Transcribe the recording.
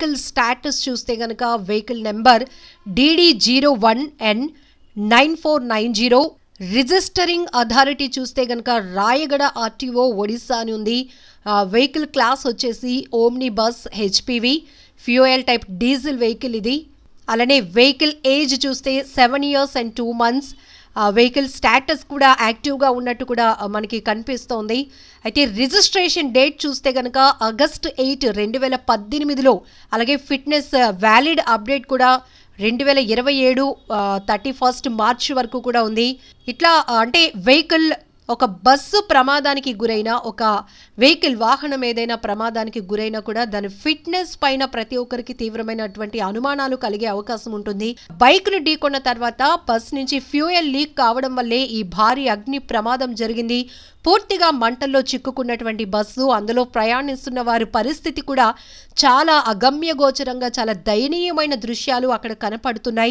Vehicle status చూస్తే కనుక vehicle number DD zero one N nine four nine zero registering authority చూస్తే కనుక Rayagada RTO Odisha అని ఉంది. వెహికల్ క్లాస్ వచ్చేసి omni bus HPV fuel type diesel vehicle ఇది. అలానే వెహికల్ ఏజ్ చూస్తే seven years and two months. Vehicle status కూడా యాక్టివ్గా ఉన్నట్టు కూడా మనకి కనిపిస్తోంది. అయితే రిజిస్ట్రేషన్ డేట్ చూస్తే కనుక ఆగస్ట్ ఎయిట్ రెండు వేల పద్దెనిమిదిలో అలాగే ఫిట్నెస్ వ్యాలిడ్ అప్డేట్ కూడా రెండు వేల ఇరవై ఏడు థర్టీ ఫస్ట్ మార్చ్ వరకు కూడా ఉంది. ఇట్లా అంటే వెహికల్ ఒక బస్సు ప్రమాదానికి గురైన ఒక వెహికల్ వాహనం ఏదైనా ప్రమాదానికి గురైనా కూడా దాని ఫిట్నెస్ పైన ప్రతి ఒక్కరికి తీవ్రమైనటువంటి అనుమానాలు కలిగే అవకాశం ఉంటుంది. బైక్ను ఢీకొన్న తర్వాత బస్ నుంచి ఫ్యూయల్ లీక్ కావడం వల్లే ఈ భారీ అగ్ని ప్రమాదం జరిగింది. పూర్తిగా మంటల్లో చిక్కుకున్నటువంటి బస్సు అందులో ప్రయాణిస్తున్న వారి పరిస్థితి కూడా చాలా అగమ్యగోచరంగా చాలా దయనీయమైన దృశ్యాలు అక్కడ కనపడుతున్నాయి.